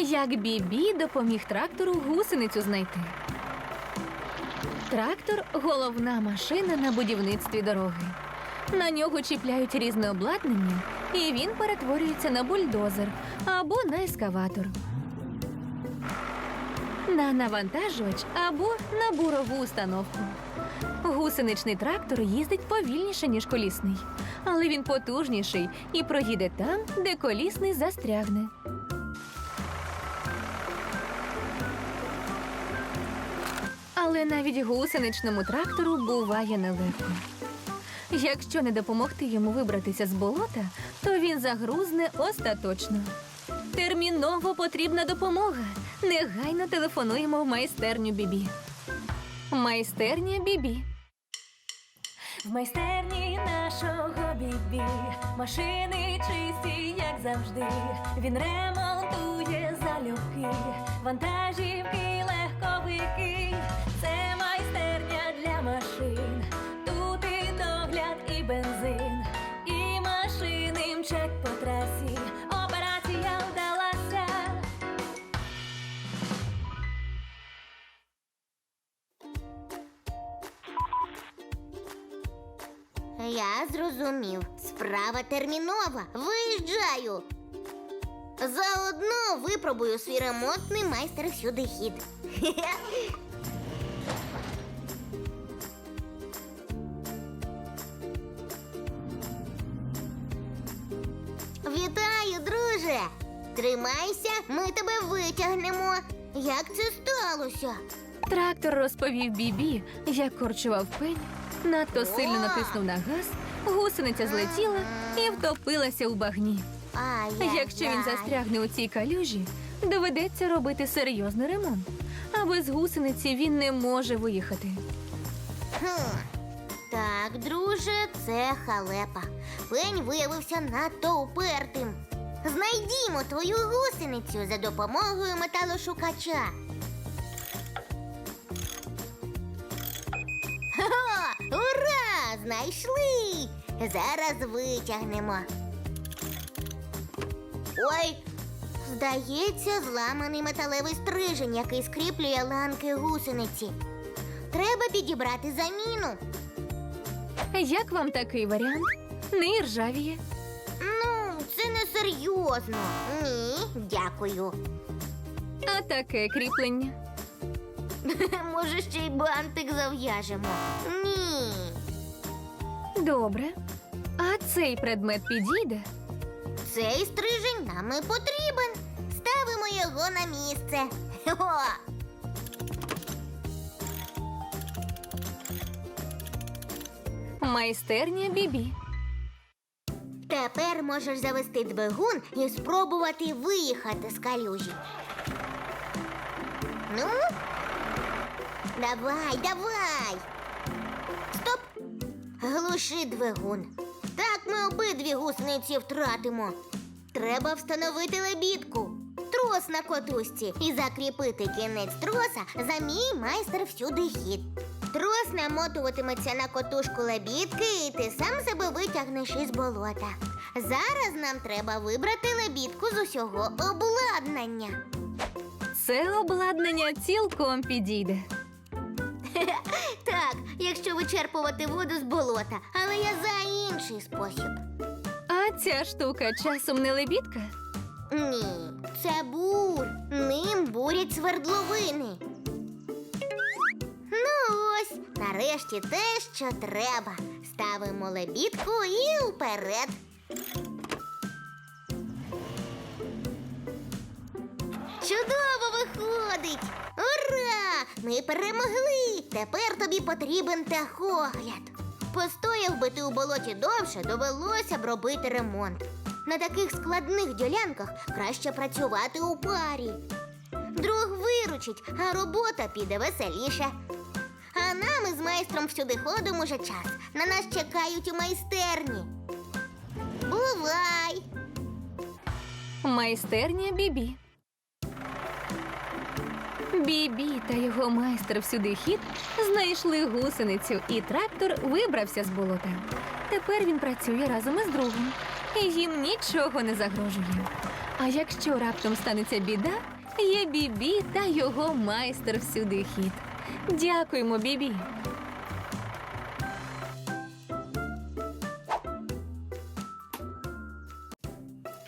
Як Бібі допоміг трактору гусеницю знайти. Трактор головна машина на будівництві дороги. На нього чіпляють різне обладнання, і він перетворюється на бульдозер або на ескаватор. На навантажувач або на бурову установку. Гусеничний трактор їздить повільніше, ніж колісний, але він потужніший і проїде там, де колісний застрягне. Але навіть гусеничному трактору буває нелегко. Якщо не допомогти йому вибратися з болота, то він загрузне остаточно. Терміново потрібна допомога. Негайно телефонуємо в майстерню Бібі. Майстерня Бібі. В майстерні нашого бібі машини чисті, як завжди. Він ремонтує залюбки, вантажівки, легковики. Це майстерня для машин. Тут і догляд, і бензин, і машини мчать по трасі. Операція вдалася. Я зрозумів. Справа термінова. Виїжджаю. Заодно випробую свій ремонтний майстер всюди хід. Вітаю, друже! Тримайся, ми тебе витягнемо. Як це сталося? Трактор розповів Бібі, як корчував пень, надто сильно натиснув на газ, гусениця злетіла і втопилася у багні. Ай-яй-яй. Якщо він застрягне у цій калюжі, доведеться робити серйозний ремонт. А без гусениці він не може виїхати. Хм. Так, друже, це халепа. Пень виявився надто упертим. Знайдімо твою гусеницю за допомогою металошукача. Ха! Ура! Знайшли! Зараз витягнемо. Ой, здається, зламаний металевий стрижень, який скріплює ланки гусениці. Треба підібрати заміну. Як вам такий варіант? Не іржавіє. Ну, це не серйозно. Ні, дякую. А таке кріплення. Може, ще й бантик зав'яжемо. Ні. Добре. А цей предмет підійде? Цей стрижень нам і потрібен. Його на місце. Хо! Майстерня Бібі. Тепер можеш завести двигун і спробувати виїхати з калюжі. Ну, давай, давай. Стоп! Глуши двигун. Так ми обидві гусениці втратимо. Треба встановити лебідку. Трос на котушці і закріпити кінець троса за мій майстер всюди хід. Трос намотуватиметься на котушку лебідки, і ти сам себе витягнеш із болота. Зараз нам треба вибрати лебідку з усього обладнання. Це обладнання цілком підійде. Так, якщо вичерпувати воду з болота, але я за інший спосіб. А ця штука часом не лебідка? Ні, це бур. Ним бурять свердловини. Ну ось, нарешті те, що треба. Ставимо лебідку і вперед. Чудово виходить! Ура! Ми перемогли! Тепер тобі потрібен техогляд. Постояв би ти у болоті довше, довелося б робити ремонт. На таких складних ділянках краще працювати у парі. Друг виручить, а робота піде веселіше. А нам із майстром всюди ходом уже час. На нас чекають у майстерні. Бувай! Майстерня Бібі. Бібі та його майстер всюди хід знайшли гусеницю, і трактор вибрався з болота. Тепер він працює разом із другом, і їм нічого не загрожує. А якщо раптом станеться біда, є Бібі та його майстер всюди хід. Дякуємо, Бібі.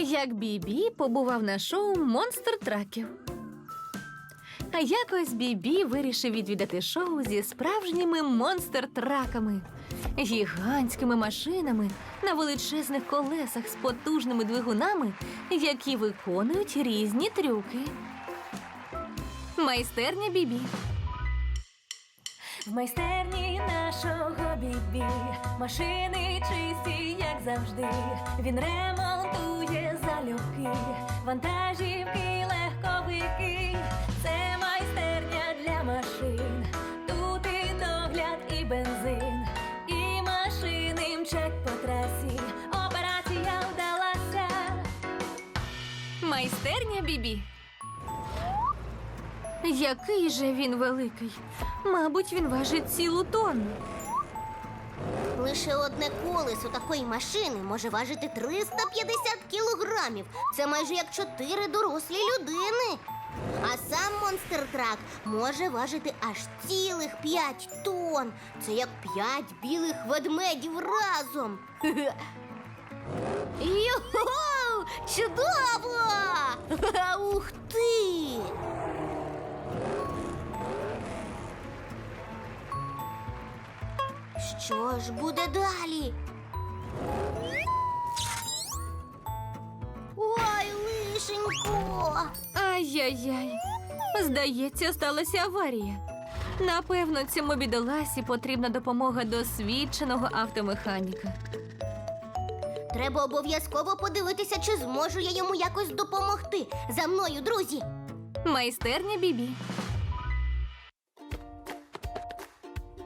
Як Бібі побував на шоу Монстр траків. А якось Бібі вирішив відвідати шоу зі справжніми монстр-траками, гігантськими машинами на величезних колесах з потужними двигунами, які виконують різні трюки. Майстерня Бібі. В майстерні нашого бібі машини чисті, як завжди. Він ремонтує залюбки, вантажівки, легковики. Це майстерня для машин. Майстерня бібі. Який же він великий? Мабуть, він важить цілу тонну. Лише одне колесо такої машини може важити 350 кілограмів. Це майже як чотири дорослі людини. А сам монстр трак може важити аж цілих 5 тонн. Це як 5 білих ведмедів разом. Його! Чудово! Ух ти! Що ж буде далі? Ой, лишенько. Ай-яй-яй. Здається, сталася аварія. Напевно, цьому бідоласі потрібна допомога досвідченого автомеханіка. Треба обов'язково подивитися, чи зможу я йому якось допомогти. За мною, друзі. Майстерня Бібі.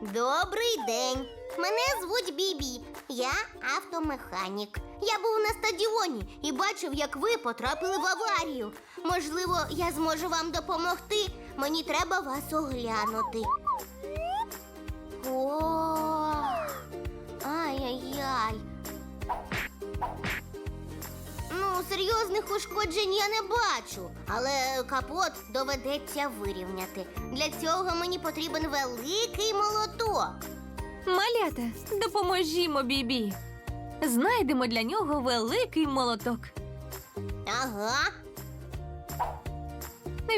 Добрий день. Мене звуть Бібі. Я автомеханік. Я був на стадіоні і бачив, як ви потрапили в аварію. Можливо, я зможу вам допомогти. Мені треба вас оглянути. О, ай-яй-яй. Ну, серйозних ушкоджень я не бачу, але капот доведеться вирівняти. Для цього мені потрібен великий молоток. Малята, допоможімо Бібі. Знайдемо для нього великий молоток. Ага.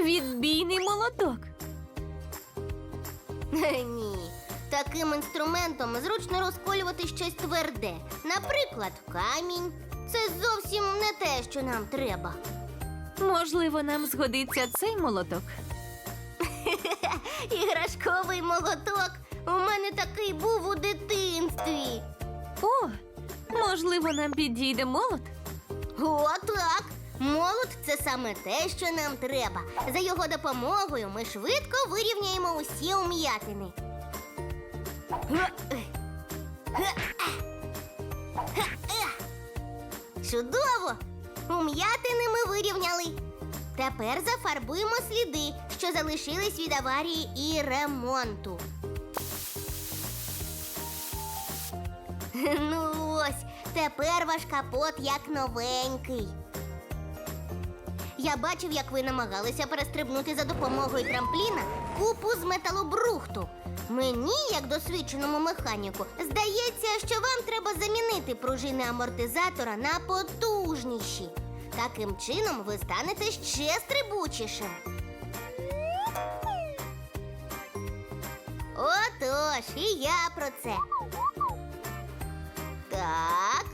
Відбійний молоток. Ні. Таким інструментом зручно розколювати щось тверде. Наприклад, камінь. Це зовсім не те, що нам треба. Можливо, нам згодиться цей молоток. Іграшковий молоток. У мене такий був у дитинстві. О, можливо, нам підійде молот. О, так. Молот це саме те, що нам треба. За його допомогою ми швидко вирівняємо усі ум'ятини. Чудово! Ум'ятини ми вирівняли. Тепер зафарбуємо сліди, що залишились від аварії і ремонту. Ну ось, тепер ваш капот як новенький. Я бачив, як ви намагалися перестрибнути за допомогою трампліна купу з металобрухту. Мені, як досвідченому механіку, здається, що вам треба замінити пружини амортизатора на потужніші. Таким чином ви станете ще стрибучішим. Отож, і я про це. Так.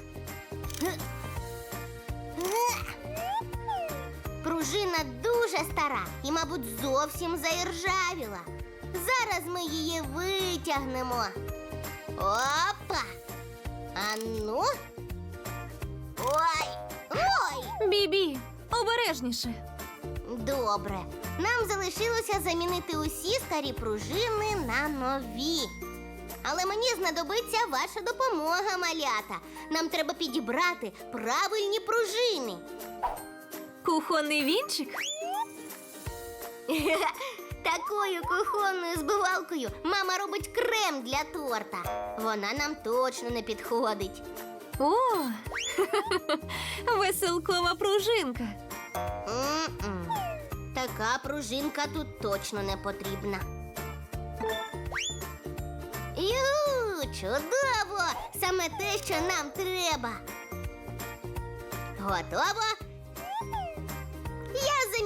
Пружина дуже стара і, мабуть, зовсім заіржавіла. Зараз ми її витягнемо. Опа! А ну. Ой! Ой! Бібі, обережніше. Добре. Нам залишилося замінити усі старі пружини на нові. Але мені знадобиться ваша допомога, малята. Нам треба підібрати правильні пружини. Кухонний вінчик. Такою кухонною збивалкою мама робить крем для торта. Вона нам точно не підходить. О, веселкова пружинка. М-м. Така пружинка тут точно не потрібна. Ю, чудово! Саме те, що нам треба. Готово?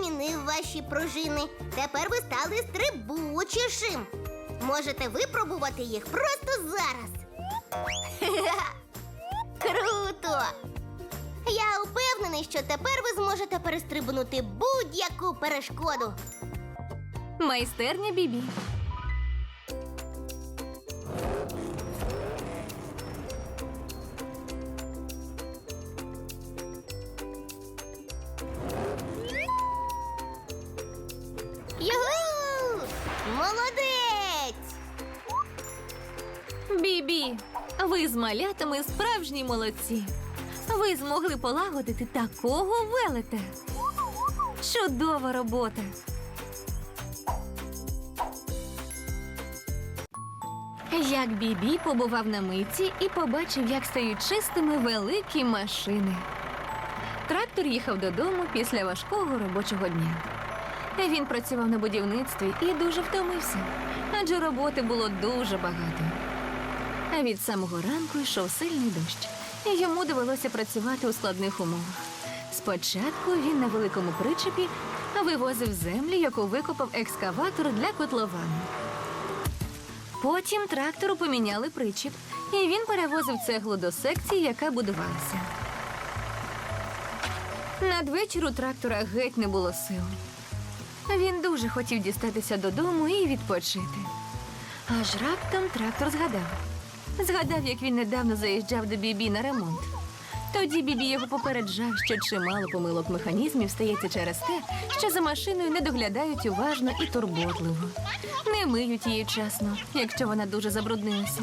Замінив ваші пружини. Тепер ви стали стрибучішим. Можете випробувати їх просто зараз. Круто! Я впевнений, що тепер ви зможете перестрибнути будь-яку перешкоду. Майстерня Бібі. Молодець! Бібі, ви з малятами справжні молодці. Ви змогли полагодити такого велета. Чудова робота. Як Бібі побував на митці і побачив, як стають чистими великі машини. Трактор їхав додому після важкого робочого дня. Він працював на будівництві і дуже втомився, адже роботи було дуже багато. А від самого ранку йшов сильний дощ, і йому довелося працювати у складних умовах. Спочатку він на великому причепі вивозив землю, яку викопав екскаватор для котловану. Потім трактору поміняли причіп, і він перевозив цеглу до секції, яка будувалася. Надвечір у трактора геть не було сил. Він дуже хотів дістатися додому і відпочити. Аж раптом трактор згадав. Згадав, як він недавно заїжджав до Бібі на ремонт. Тоді Бібі його попереджав, що чимало помилок механізмів стається через те, що за машиною не доглядають уважно і турботливо. Не миють її вчасно, якщо вона дуже забруднилася.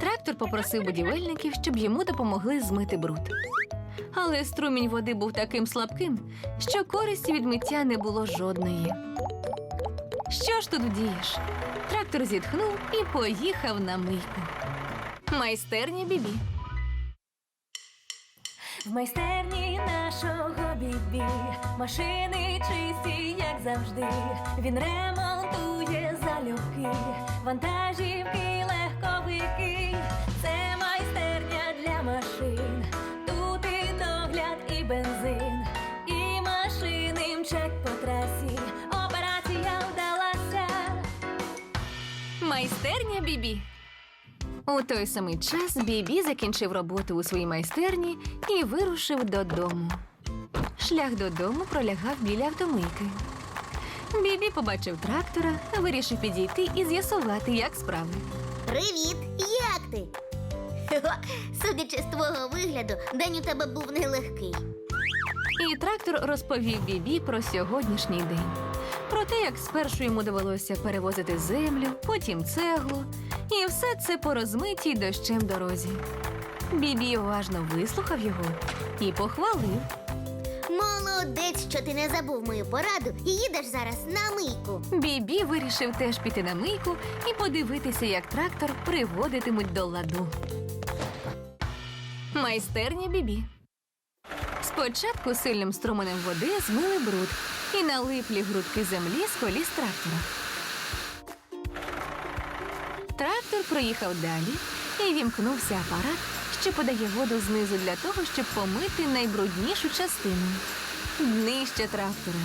Трактор попросив будівельників, щоб йому допомогли змити бруд. Але струмінь води був таким слабким, що користі від миття не було жодної. Що ж тут вдієш? Трактор зітхнув і поїхав на мийку. Майстерня Бібі. В майстерні нашого бібі машини чисті, як завжди. Він ремонтує залюбки, вантажівки, легковики. Це майстерня для машин. Тут і і бензин, і машини мчать по трасі. Операція вдалася. Майстерня Бібі. У той самий час Бібі закінчив роботу у своїй майстерні і вирушив додому. Шлях додому пролягав біля автомийки. Бібі побачив трактора, вирішив підійти і з'ясувати, як справи. Привіт! Як ти? Судячи з твого вигляду, день у тебе був нелегкий. І трактор розповів Бібі про сьогоднішній день. Про те, як спершу йому довелося перевозити землю, потім цеглу, і все це по розмитій дощем дорозі. Бібі уважно вислухав його і похвалив. Молодець, що ти не забув мою пораду і їдеш зараз на мийку. Бібі вирішив теж піти на мийку і подивитися, як трактор приводитимуть до ладу. Майстерня Бібі. Спочатку сильним струменем води змили бруд і налиплі грудки землі з коліс трактора. Трактор проїхав далі і вімкнувся апарат, що подає воду знизу для того, щоб помити найбруднішу частину днище трактора.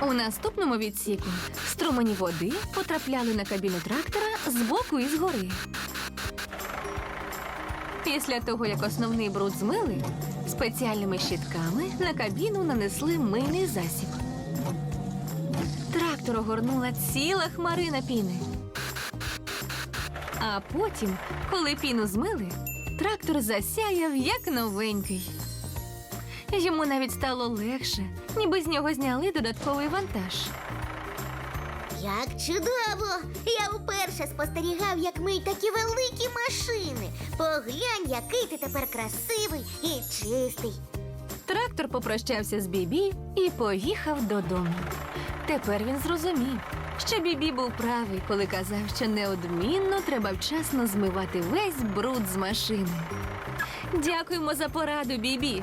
У наступному відсіку струмені води потрапляли на кабіну трактора збоку і згори. Після того, як основний бруд змили, спеціальними щітками на кабіну нанесли мийний засіб. Трактор огорнула ціла хмарина піни. А потім, коли піну змили, трактор засяяв як новенький. Йому навіть стало легше, ніби з нього зняли додатковий вантаж. Як чудово! Я вперше спостерігав, як миють такі великі машини. Поглянь, який ти тепер красивий і чистий. Трактор попрощався з Бібі і поїхав додому. Тепер він зрозумів, що Бібі був правий, коли казав, що неодмінно треба вчасно змивати весь бруд з машини. Дякуємо за пораду, Бібі.